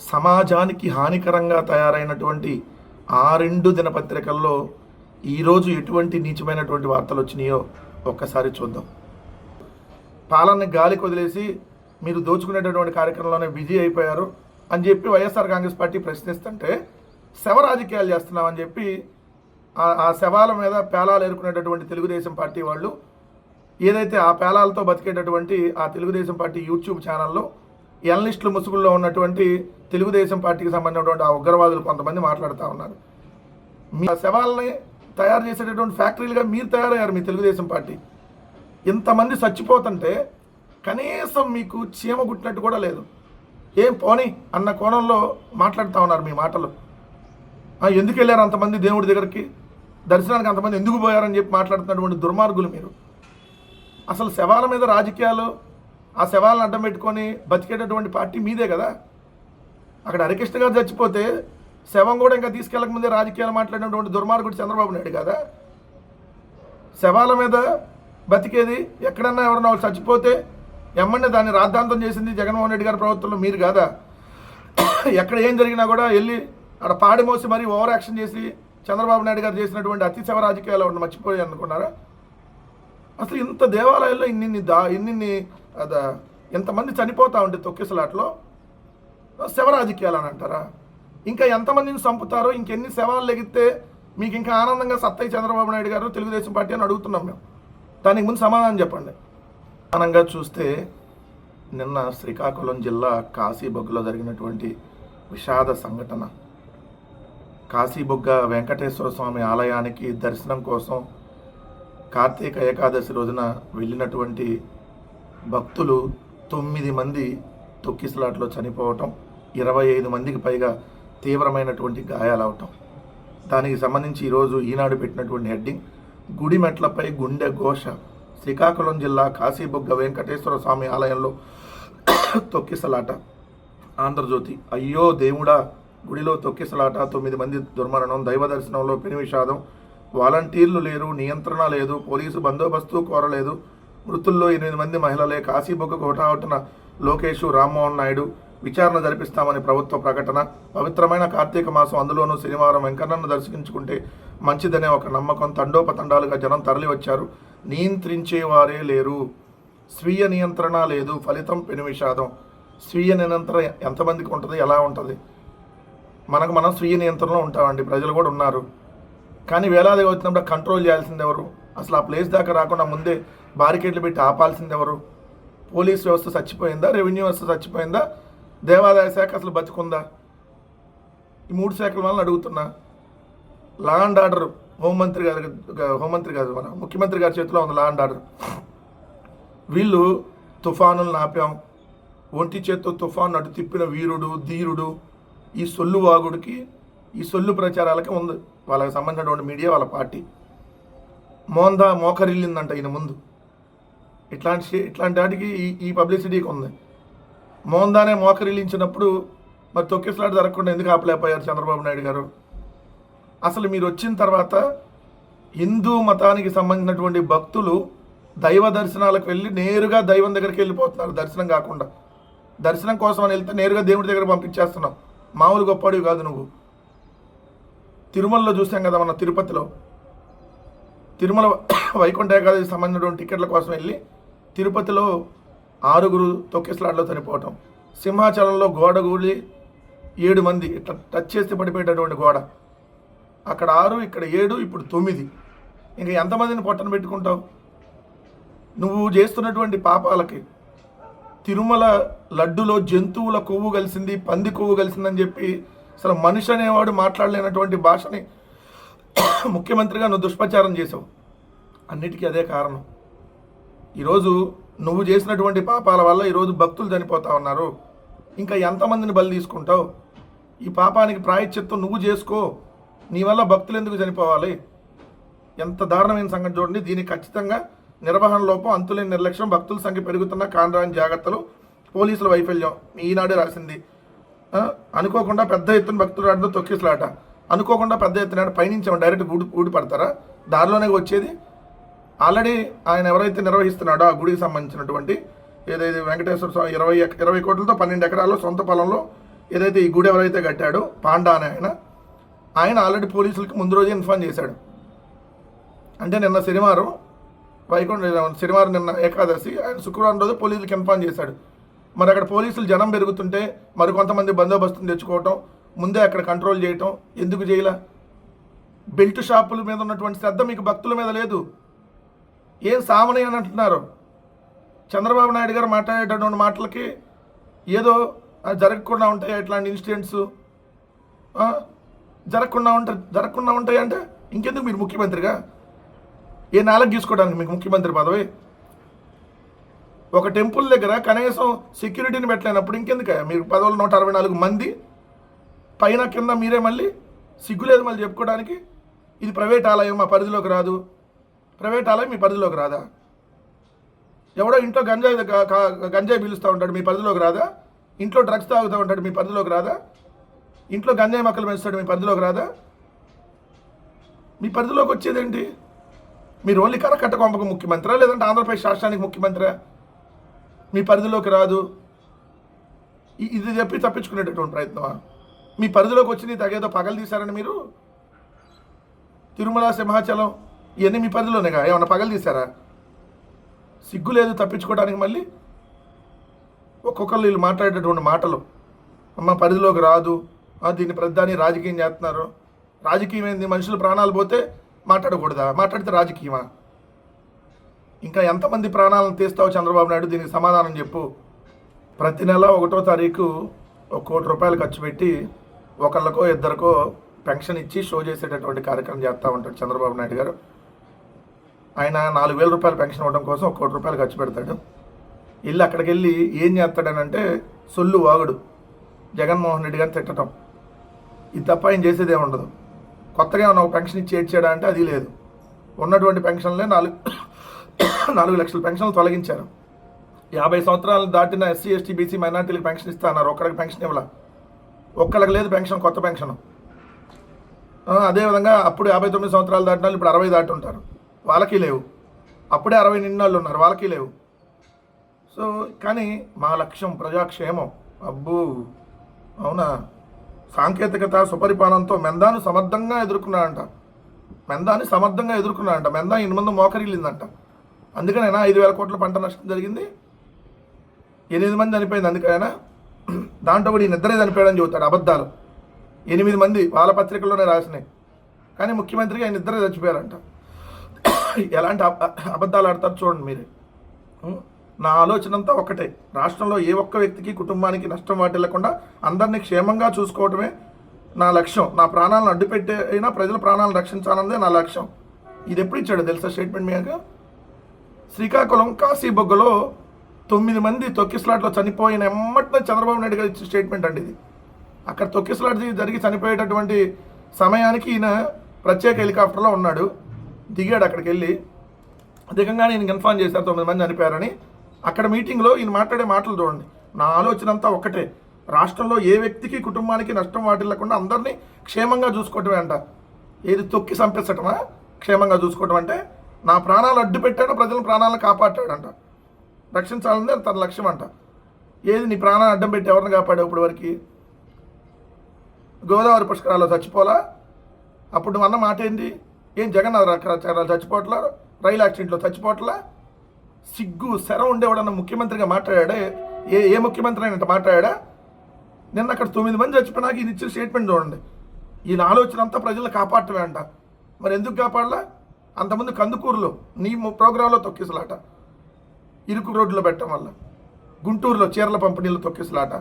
సమాజానికి హానికరంగా తయారైనటువంటి ఆ రెండు దినపత్రికల్లో ఈరోజు ఎటువంటి నీచమైనటువంటి వార్తలు వచ్చినాయో ఒక్కసారి చూద్దాం. పాలనని గాలికి వదిలేసి మీరు దోచుకునేటటువంటి కార్యక్రమంలోనే బిజీ అయిపోయారు అని చెప్పి వైఎస్ఆర్ కాంగ్రెస్ పార్టీ ప్రశ్నిస్తుంటే శవ రాజకీయాలు చేస్తున్నామని చెప్పి ఆ- ఆ శవాల మీద పేలాలు ఏరుకునేటటువంటి తెలుగుదేశం పార్టీ వాళ్ళు ఏదైతే ఆ పేలాలతో బతికేటటువంటి ఆ తెలుగుదేశం పార్టీ యూట్యూబ్ ఛానల్లో ఎనలిస్టుల ముసుగుల్లో ఉన్నటువంటి తెలుగుదేశం పార్టీకి సంబంధించినటువంటి ఆ ఉగ్రవాదులు కొంతమంది మాట్లాడుతూ ఉన్నారు. మీ శవాలని తయారు చేసేటటువంటి ఫ్యాక్టరీలుగా మీరు తయారయ్యారు మీ తెలుగుదేశం పార్టీ. ఇంతమంది చచ్చిపోతుంటే కనీసం మీకు చీమ గుట్టినట్టు కూడా లేదు. ఏం పోనీ అన్న కోణంలో మాట్లాడుతూ ఉన్నారు మీ మాటలు. ఎందుకు వెళ్ళారు అంతమంది దేవుడి దగ్గరికి? దర్శనానికి అంతమంది ఎందుకు పోయారని చెప్పి మాట్లాడుతున్నటువంటి దుర్మార్గులు మీరు. అసలు శవాల మీద రాజకీయాలు ఆ శవాలను అడ్డం పెట్టుకొని బతికేటటువంటి పార్టీ మీదే కదా? అక్కడ హరికృష్ణ గారు చచ్చిపోతే శవం కూడా ఇంకా తీసుకెళ్ళక ముందే రాజకీయాలు మాట్లాడినటువంటి దుర్మార్గుడు చంద్రబాబు నాయుడు కదా? శవాల మీద బతికేది ఎక్కడన్నా ఎవరన్నా వాళ్ళు చచ్చిపోతే ఎమ్మంటే దాన్ని రాద్ధాంతం చేసింది జగన్మోహన్ రెడ్డి గారి ప్రభుత్వంలో మీరు కాదా? ఎక్కడ ఏం జరిగినా కూడా వెళ్ళి అక్కడ పాడి మోసి మరీ ఓవర్ యాక్షన్ చేసి చంద్రబాబు నాయుడు గారు చేసినటువంటి అతి శవ రాజకీయాలు ఎవరిని మర్చిపోయి అనుకున్నారా అసలు ఇంత దేవాలయాల్లో ఇన్నిన్ని దా ఇన్నిన్ని అదా ఎంతమంది చనిపోతూ ఉండే తొక్కిసలాట్లో? శవరాజకీయాలు అని అంటారా? ఇంకా ఎంతమందిని చంపుతారో ఇంకెన్ని శవాలు లెగితే మీకు ఇంకా ఆనందంగా సత్తయ్య చంద్రబాబు నాయుడు గారు తెలుగుదేశం పార్టీ అని అడుగుతున్నాం మేము. దానికి ముందు సమాధానం చెప్పండి. ప్రధానంగా చూస్తే నిన్న శ్రీకాకుళం జిల్లా కాశీబొగ్గులో జరిగినటువంటి విషాద సంఘటన. కాశీబొగ్గ వెంకటేశ్వర స్వామి ఆలయానికి దర్శనం కోసం కార్తీక ఏకాదశి రోజున వెళ్ళినటువంటి భక్తులు తొమ్మిది మంది తొక్కిసలాట్లో చనిపోవటం ఇరవై ఐదు మందికి పైగా తీవ్రమైనటువంటి గాయాలవటం. దానికి సంబంధించి ఈరోజు ఈనాడు పెట్టినటువంటి హెడ్డింగ్ గుడి మెట్లపై గుండె ఘోష. శ్రీకాకుళం జిల్లా కాశీబుగ్గ వెంకటేశ్వర స్వామి ఆలయంలో తొక్కిసలాట ఆంధ్రజ్యోతి అయ్యో దేవుడా గుడిలో తొక్కిసలాట తొమ్మిది మంది దుర్మరణం దైవ దర్శనంలో పెను విషాదం వాలంటీర్లు లేరు నియంత్రణ లేదు పోలీసు బందోబస్తు కోరలేదు. మృతుల్లో ఎనిమిది మంది మహిళలే కాశీబొగ్గ కోటావటన లోకేష్ రామ్మోహన్ నాయుడు విచారణ జరిపిస్తామని ప్రభుత్వ ప్రకటన. పవిత్రమైన కార్తీక మాసం అందులోనూ శనివారం వెంకన్నను దర్శించుకుంటే మంచిదనే ఒక నమ్మకం. తండోపతండాలుగా జనం తరలివచ్చారు. నియంత్రించేవారే లేరు. స్వీయ నియంత్రణ లేదు. ఫలితం పెను విషాదం స్వీయ నియంత్రణ ఎంతమందికి ఉంటుంది? ఎలా ఉంటుంది? మనకు మనం స్వీయ నియంత్రణలో ఉంటామండి. ప్రజలు కూడా ఉన్నారు. కానీ వేలాదిగా వచ్చినప్పుడు కంట్రోల్ చేయాల్సింది ఎవరు? అసలు ఆ ప్లేస్ దాకా రాకుండా ముందే బారికేడ్లు పెట్టి ఆపాల్సింది ఎవరు? పోలీస్ వ్యవస్థ చచ్చిపోయిందా? రెవెన్యూ వ్యవస్థ చచ్చిపోయిందా? దేవాదాయ శాఖ అసలు బతుకుందా? ఈ మూడు శాఖల వలన అడుగుతున్నా. లా అండ్ ఆర్డర్ హోంమంత్రి గారి హోంమంత్రి గారు మన ముఖ్యమంత్రి గారి చేతిలో ఉంది లా అండ్ ఆర్డర్. వీళ్ళు తుఫానులను ఆపాం. ఒంటి చేత్తో తుఫాను అటు తిప్పిన వీరుడు ధీరుడు ఈ సొల్లు వాగుడికి ఈ సొల్లు ప్రచారాలకి ఉంది. వాళ్ళకి సంబంధించినటువంటి మీడియా వాళ్ళ పార్టీ. మోందా మోకరిల్లిందంట ఈయన ముందు. ఇట్లాంటి ఇట్లాంటి వాటికి ఈ ఈ పబ్లిసిటీకి ఉంది మోందానే మోకరిల్లించినప్పుడు మరి తొక్కిసలాట జరగకుండా ఎందుకు ఆపలేకపోయారు చంద్రబాబు నాయుడు గారు? అసలు మీరు వచ్చిన తర్వాత హిందూ మతానికి సంబంధించినటువంటి భక్తులు దైవ దర్శనాలకు వెళ్ళి నేరుగా దైవం దగ్గరికి వెళ్ళిపోతున్నారు దర్శనం కాకుండా. దర్శనం కోసం అని వెళ్తే నేరుగా దేవుడి దగ్గర పంపించేస్తున్నాం. మామూలు గొప్పవాడివి కాదు నువ్వు. తిరుమలలో చూసాం కదా మన తిరుపతిలో. తిరుమల వైకుంఠ ఏకాదశి సంబంధించినటువంటి టికెట్ల కోసం వెళ్ళి తిరుపతిలో ఆరుగురు తొక్కిసలాట్లో చనిపోవటం. సింహాచలంలో గోడ గూడి ఏడు మంది ఇట్లా టచ్ చేస్తే పడిపోయేటటువంటి గోడ. అక్కడ ఆరు ఇక్కడ ఏడు ఇప్పుడు తొమ్మిది. ఇంకా ఎంతమందిని పొట్టన పెట్టుకుంటావు? నువ్వు చేస్తున్నటువంటి పాపాలకి తిరుమల లడ్డులో జంతువుల కొవ్వు కలిసింది పంది కొవ్వు కలిసిందని చెప్పి అసలు మనిషి అనేవాడు మాట్లాడలేనటువంటి భాషని ముఖ్యమంత్రిగా నువ్వు దుష్ప్రచారం చేసావు. అన్నిటికీ అదే కారణం. ఈరోజు నువ్వు చేసినటువంటి పాపాల వల్ల ఈరోజు భక్తులు చనిపోతా ఉన్నారు. ఇంకా ఎంతమందిని బలి తీసుకుంటావు? ఈ పాపానికి ప్రాయశ్చిత్తం నువ్వు చేసుకో. నీ వల్ల భక్తులు ఎందుకు చనిపోవాలి? ఎంత దారుణమైన సంగతి చూడండి. దీనికి ఖచ్చితంగా నిర్వహణ లోపం అంతులేని నిర్లక్ష్యం భక్తుల సంఖ్య పెరుగుతున్న కాండ్రాని జాగ్రత్తలు పోలీసుల వైఫల్యం ఈనాడే రాసింది. అనుకోకుండా పెద్ద ఎత్తున భక్తులు రావడంతో తొక్కిసలాట. అనుకోకుండా పెద్ద ఎత్తున పైనుంచి డైరెక్ట్ ఊడి ఊడి పడతారా? దారిలోనే వచ్చేది ఆల్రెడీ ఆయన ఎవరైతే నిర్వహిస్తున్నాడో ఆ గుడికి సంబంధించినటువంటి ఏదైతే వెంకటేశ్వర స్వామి ఇరవై ఇరవై కోట్లతో పన్నెండు ఎకరాల్లో సొంత పొలంలో ఏదైతే ఈ గుడి ఎవరైతే కట్టాడో పాండా అని ఆయన ఆయన ఆల్రెడీ పోలీసులకి ముందు రోజే ఇన్ఫార్మ్ చేశాడు. అంటే నిన్న శనివారం వైకుంఠ శనివారం నిన్న ఏకాదశి ఆయన శుక్రవారం రోజు పోలీసులకు ఇన్ఫార్మ్ చేశాడు. మరి అక్కడ పోలీసులు జనం పెరుగుతుంటే మరి కొంతమంది బందోబస్తుని తెచ్చుకోవటం ముందే అక్కడ కంట్రోల్ చేయటం ఎందుకు చేయలే? బెల్ట్ షాపుల మీద ఉన్నటువంటి శ్రద్ధ మీకు భక్తుల మీద లేదు. ఏం సామని అని అంటున్నారు? చంద్రబాబు నాయుడు గారు మాట్లాడేటటువంటి మాటలకి ఏదో జరగకుండా ఉంటాయి ఇట్లాంటి ఇన్సిడెంట్స్? జరగకుండా ఉంటాయి జరగకుండా ఉంటాయి అంటే ఇంకెందుకు మీరు ముఖ్యమంత్రిగా? ఏ నాలుగు తీసుకోవడానికి మీకు ముఖ్యమంత్రి పదవి? ఒక టెంపుల్ దగ్గర కనీసం సెక్యూరిటీని పెట్టలేనప్పుడు ఇంకెందుక మీరు పదవులు నూట అరవై నాలుగు మంది పైన కింద మీరే మళ్ళీ సిగ్గులేదు మళ్ళీ చెప్పుకోవడానికి? ఇది ప్రైవేట్ ఆలయం మా పరిధిలోకి రాదు. ప్రైవేట్ ఆలయం మీ పరిధిలోకి రాదా? ఎవడో ఇంట్లో గంజాయి గంజాయి పీలుస్తూ ఉంటాడు మీ పరిధిలోకి రాదా? ఇంట్లో డ్రగ్స్ తాగుతూ ఉంటాడు మీ పరిధిలోకి రాదా? ఇంట్లో గంజాయి మొక్కలు పెంచుతాడు మీ పరిధిలోకి రాదా? మీ పరిధిలోకి వచ్చేదేంటి మీరు ఓన్లీ కరకట్ట కొంపకు ముఖ్యమంత్రా లేదంటే ఆంధ్రప్రదేశ్ రాష్ట్రానికి ముఖ్యమంత్రా? మీ పరిధిలోకి రాదు. ఇది చెప్పి తప్పించుకునేటటువంటి ప్రయత్నమా? మీ పరిధిలోకి వచ్చి నీ తగేదో పగలు తీశారని మీరు? తిరుమల సింహాచలం ఇవన్నీ మీ పరిధిలోనేగా? ఏమన్నా పగలు తీశారా? సిగ్గు లేదు తప్పించుకోవడానికి మళ్ళీ? ఒక్కొక్కరు వీళ్ళు మాట్లాడేటటువంటి మాటలు. అమ్మ పరిధిలోకి రాదు. దీన్ని ప్రధాని రాజకీయం చేస్తున్నారు. రాజకీయం ఏంది మనుషులు ప్రాణాలు పోతే మాట్లాడకూడదా? మాట్లాడితే రాజకీయమా? ఇంకా ఎంతమంది ప్రాణాలను తీస్తావు చంద్రబాబు నాయుడు? దీనికి సమాధానం చెప్పు. ప్రతి నెల ఒకటో తారీఖు ఒక కోటి రూపాయలు ఖర్చు పెట్టి ఒకళ్ళకో ఇద్దరికో పెన్షన్ ఇచ్చి షో చేసేటటువంటి కార్యక్రమం చేస్తూ ఉంటాడు చంద్రబాబు నాయుడు గారు. ఆయన నాలుగు వేల రూపాయలు పెన్షన్ ఇవ్వడం కోసం ఒక కోటి రూపాయలు ఖర్చు పెడతాడు. వెళ్ళి అక్కడికి వెళ్ళి ఏం చేస్తాడనంటే సొల్లు వాగుడు. జగన్మోహన్ రెడ్డి గారు తిట్టడం ఇది తప్ప ఆయన చేసేదే ఉండదు. కొత్తగా ఏమైనా ఒక పెన్షన్ ఇచ్చి ఏడ్చాడా అంటే అది లేదు. ఉన్నటువంటి పెన్షన్లే నాలుగు నాలుగు లక్షల పెన్షన్లు తొలగించారు. యాభై సంవత్సరాలు దాటిన ఎస్సీ ఎస్టీ బీసీ మైనార్టీలకు పెన్షన్ ఇస్తా అన్నారు. ఒక్కడికి పెన్షన్ ఇవ్వాల. ఒక్కళ్ళకి లేదు పెన్షన్ కొత్త పెన్షన్. అదేవిధంగా అప్పుడు యాభై తొమ్మిది సంవత్సరాలు దాటినాలు ఇప్పుడు అరవై దాటి ఉంటారు. వాళ్ళకి లేవు. అప్పుడే అరవై నిన్నాళ్ళు ఉన్నారు వాళ్ళకి లేవు. సో కానీ మా లక్ష్యం ప్రజాక్షేమం. అబ్బో! అవునా? సాంకేతికత సుపరిపాలనతో మెందాను సమర్థంగా ఎదుర్కొన్నాడంట. మెందాన్ని సమర్థంగా ఎదుర్కొన్నాడంట. మెందా ఎనిమిది మంది మోకరిల్లిందంట. అందుకనేనా ఐదు వేల కోట్ల పంట నష్టం జరిగింది. ఎనిమిది మంది చనిపోయింది అందుకైనా దాంట్లో కూడా ఈ నిద్రే చనిపోయాడని చెబుతాడు అబద్ధాలు. ఎనిమిది మంది వాళ్ళ పత్రికల్లోనే రాసినాయి. కానీ ముఖ్యమంత్రికి ఆయన నిద్ర చచ్చిపోయారంట. ఎలాంటి అబ- అబద్ధాలు ఆడతారు చూడండి మీరే. నా ఆలోచన అంతా ఒక్కటే. రాష్ట్రంలో ఏ ఒక్క వ్యక్తికి కుటుంబానికి నష్టం వాటిల్లకుండా అందరినీ క్షేమంగా చూసుకోవటమే నా లక్ష్యం. నా ప్రాణాలను అడ్డుపెట్టే అయినా ప్రజల ప్రాణాలను రక్షించాలన్నదే నా లక్ష్యం. ఇది ఎప్పుడు ఇచ్చాడు తెలుసా స్టేట్మెంట్ మీద శ్రీకాకుళం కాశీ బొగ్గలో తొమ్మిది మంది తొక్కిస్లాట్లో చనిపోయిన ఎమ్మటినే చంద్రబాబు నాయుడు గారు ఇచ్చిన స్టేట్మెంట్ అండి ఇది. అక్కడ తొక్కిస్లాట్ జరిగి చనిపోయేటటువంటి సమయానికి ఈయన ప్రత్యేక హెలికాప్టర్లో ఉన్నాడు. దిగాడు అక్కడికి వెళ్ళి అధికంగా నేను ఇన్ఫార్మ్ చేశారు తొమ్మిది మంది చనిపోయారని. అక్కడ మీటింగ్లో ఈయన మాట్లాడే మాటలు చూడండి. నా ఆలోచన అంతా ఒక్కటే. రాష్ట్రంలో ఏ వ్యక్తికి కుటుంబానికి నష్టం వాటిల్లకుండా అందరినీ క్షేమంగా చూసుకోవటమే అంట. ఏది తొక్కి చంపేసటమా క్షేమంగా చూసుకోవటం అంటే నా ప్రాణాలు అడ్డు పెట్టాడు ప్రజల ప్రాణాలను కాపాడాడంట రక్షించాలని తన లక్ష్యం అంట. ఏది నీ ప్రాణాన్ని అడ్డం పెట్టి ఎవరిని కాపాడావు ఇప్పుడు వరకు? గోదావరి పుష్కరాల్లో చచ్చిపోలా అప్పుడు నువ్వు అన్న మాట ఏంటి ఏం జగన్ చచ్చిపోవట్లా? రైలు యాక్సిడెంట్లో చచ్చిపోవట్లా? సిగ్గు శరం ఉండేవాడన్న ముఖ్యమంత్రిగా మాట్లాడాడే? ఏ ఏ ముఖ్యమంత్రి అయినట్టు మాట్లాడా? నిన్న అక్కడ తొమ్మిది మంది చచ్చిపోయినాక ఇది ఇచ్చిన స్టేట్మెంట్ చూడండి. ఈయన ఆలోచన అంతా ప్రజలు కాపాడటమే అంట మరి ఎందుకు కాపాడలా? అంతమంది కందుకూరులో నీ ప్రోగ్రాంలో తొక్కిసలాట. ఇరుకు రోడ్లో పెట్టడం వల్ల. గుంటూరులో చీరల పంపిణీలో తొక్కిసలాట.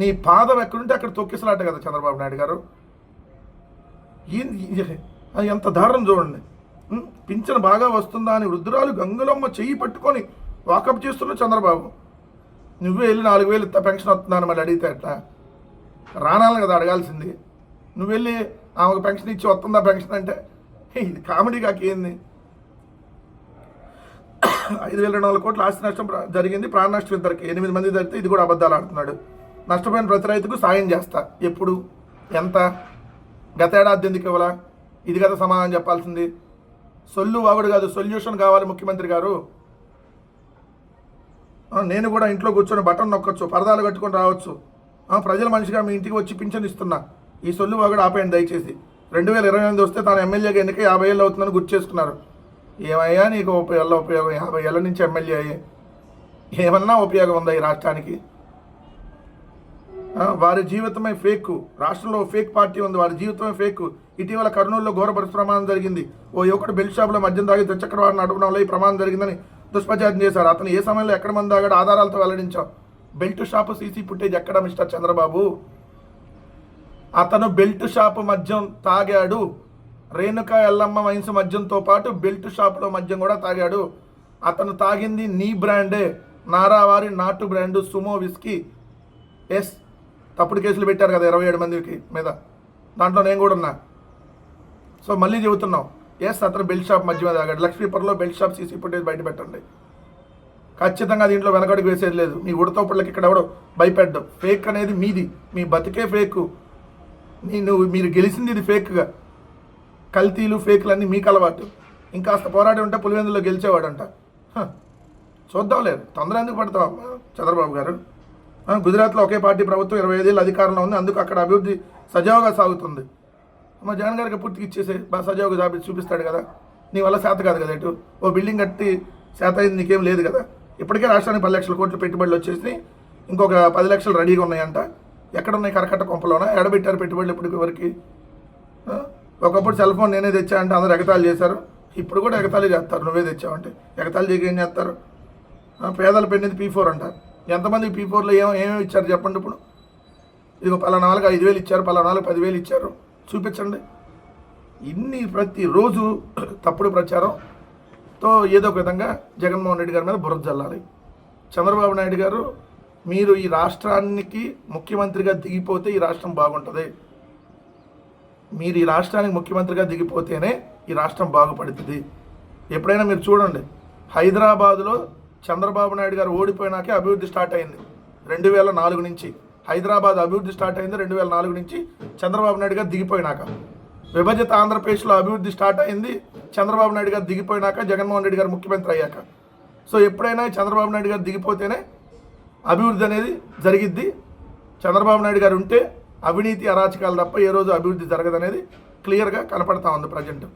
నీ పాదం ఎక్కడుంటే అక్కడ తొక్కిసలాట కదా చంద్రబాబు నాయుడు గారు. ఏంది ఎంత దారుణం చూడండి. ఉం? పింఛన్ బాగా వస్తుందా అని వృద్ధురాలు గంగులమ్మ చెయ్యి పట్టుకొని వాకప్ చేస్తున్న చంద్రబాబు. నువ్వే వెళ్ళి నాలుగు వేలు పెన్షన్ వస్తుందని మళ్ళీ అడిగితే అట్లా రానాలి కదా అడగాల్సింది. నువ్వు వెళ్ళి ఆమెకు పెన్షన్ ఇచ్చి వస్తుందా పెన్షన్ అంటే? ఇది కామెడీ కాకేంది ఐదు వేల రెండు వందల కోట్ల ఆస్తి నష్టం జరిగింది. ప్రాణ నష్టం ఇద్దరికి. ఎనిమిది మంది జరిగితే ఇది కూడా అబద్ధాలు ఆడుతున్నాడు. నష్టపోయిన ప్రతి రైతుకు సాయం చేస్తా. ఎప్పుడు? ఎంత? గత ఏడాది ఎందుకు ఇవ్వాలా? ఇది కదా సమాధానం చెప్పాల్సింది. సొల్లు వాగుడు కాదు సొల్యూషన్ కావాలి ముఖ్యమంత్రి గారు. నేను కూడా ఇంట్లో కూర్చొని బటన్ నొక్కొచ్చు పరదాలు కట్టుకొని రావచ్చు. ప్రజల మనిషిగా మీ ఇంటికి వచ్చి పింఛన్ ఇస్తున్నా. ఈ సొల్లు వాగుడు ఆపేయండి దయచేసి. రెండు వేల ఇరవై ఎనిమిది వస్తే తాను ఎమ్మెల్యేగా ఎన్నిక యాభై ఏళ్ళు అవుతుందని గుర్తు చేసుకున్నారు. ఏమయ్యా నీకు ఉప ఉపయోగం? యాభై ఏళ్ళ నుంచి ఎమ్మెల్యే అయ్యే. ఏమన్నా ఉపయోగం ఉందా ఈ రాష్ట్రానికి? వారి జీవితమే ఫేక్. రాష్ట్రంలో ఫేక్ పార్టీ ఉంది వారి జీవితమే ఫేక్. ఇటీవల కర్నూలులో ఘోర ప్రమాదం జరిగింది. ఓ యువకుడు బెల్ట్ షాపులో మద్యం తాగి ద్విచక్ర వారిని నడపడం వల్ల ఈ ప్రమాదం జరిగిందని దుష్ప్రచారం చేశారు. అతను ఏ సమయంలో ఎక్కడ మంది తాగాడు ఆధారాలతో వెల్లడించాం. బెల్ట్ షాపు సీసీ ఫుటేజ్ ఎక్కడ మిస్టర్ చంద్రబాబు? అతను బెల్ట్ షాపు మద్యం తాగాడు. రేణుక ఎల్లమ్మ వైన్స్ మద్యంతో పాటు బెల్ట్ షాపులో మద్యం కూడా తాగాడు. అతను తాగింది నీ బ్రాండే. నారావారి నాటు బ్రాండు సుమో విస్కీ ఎస్ తప్పుడు కేసులు పెట్టారు కదా ఇరవై ఏడు మందికి మీద. దాంట్లో నేను కూడా ఉన్నా. సో మళ్ళీ చెబుతున్నాం. ఎస్ అతను బెల్ట్ షాప్ మధ్య మీద తాగాడు లక్ష్మీపురంలో బెల్ట్ షాప్ సీసీ ఫుటేజ్ బయట పెట్టండి. ఖచ్చితంగా దీంట్లో వెనకడుగు వేసేది లేదు. మీ ఉడతోపుళ్ళకి ఇక్కడ ఎవడో భయపెడ్డం ఫేక్ అనేది మీది. మీ బతికే ఫేక్. నేను మీరు గెలిచింది ఇది ఫేక్గా. కల్తీలు ఫేక్లు అన్నీ మీకు అలవాటు. ఇంకాస్త పోరాడి ఉంటే పులివెందులో గెలిచేవాడంట. హ. చూద్దాం లేదు తొందర ఎందుకు పడతాం చంద్రబాబు గారు? గుజరాత్లో ఒకే పార్టీ ప్రభుత్వం ఇరవై ఐదేళ్ళు అధికారంలో ఉంది. అందుకు అక్కడ అభివృద్ధి సజావుగా సాగుతుంది. మా జగన్ గారికి పూర్తిగా ఇచ్చేసే బాగా సజావుగా చూపి చూపిస్తాడు కదా. నీ వల్ల శాత కాదు కదా ఇటు. ఓ బిల్డింగ్ కట్టి శాత అయింది నీకేం లేదు కదా. ఇప్పటికే రాష్ట్రానికి పది లక్షల కోట్లు పెట్టుబడులు వచ్చేసి ఇంకొక పది లక్షలు రెడీగా ఉన్నాయంట. ఎక్కడ ఉన్నాయి కరకట్ట కొంపలోనా? ఎడబెట్టారు పెట్టుబడులు ఇప్పటికి వరకు ఒకప్పుడు సెల్ ఫోన్ నేనే తెచ్చా అంటే అందరూ ఎగతాళి చేశారు. ఇప్పుడు కూడా ఎగతాళి చేస్తారు. నువ్వే తెచ్చావంటే. ఎగతాళి చేయక ఏం చేస్తారు? పేదల పెళ్ళింది పీ ఫోర్ అంటారు. ఎంతమంది పీ ఫోర్లో ఏమో ఏమేమి ఇచ్చారు చెప్పండి ఇప్పుడు? ఇదిగో పలానా వాళ్ళకి ఐదు వేలు ఇచ్చారు పలానా వాళ్ళకి పదివేలు ఇచ్చారు. చూపించండి. ఇన్ని ప్రతిరోజు తప్పుడు ప్రచారంతో ఏదో ఒక విధంగా జగన్మోహన్ రెడ్డి గారి మీద బురద జల్లాలి. చంద్రబాబు నాయుడు గారు మీరు ఈ రాష్ట్రానికి ముఖ్యమంత్రిగా దిగిపోతే ఈ రాష్ట్రం బాగుంటుంది. మీరు ఈ రాష్ట్రానికి ముఖ్యమంత్రిగా దిగిపోతేనే ఈ రాష్ట్రం బాగుపడుతుంది. ఎప్పుడైనా మీరు చూడండి హైదరాబాదులో చంద్రబాబు నాయుడు గారు ఓడిపోయినాకే అభివృద్ధి స్టార్ట్ అయింది. రెండు వేల నాలుగు నుంచి హైదరాబాద్ అభివృద్ధి స్టార్ట్ అయింది రెండు వేల నాలుగు నుంచి చంద్రబాబు నాయుడు గారు దిగిపోయినాక. విభజిత ఆంధ్రప్రదేశ్లో అభివృద్ధి స్టార్ట్ అయింది చంద్రబాబు నాయుడు గారు దిగిపోయినాక జగన్మోహన్ రెడ్డి గారు ముఖ్యమంత్రి అయ్యాక. సో ఎప్పుడైనా చంద్రబాబు నాయుడు గారు దిగిపోతేనే అభివృద్ధి అనేది జరిగిద్ది. చంద్రబాబు నాయుడు గారు ఉంటే అవినీతి అరాచకాలు తప్ప ఏ రోజు అభివృద్ధి జరగదనేది క్లియర్గా కనపడతా ఉంది ప్రజెంట్.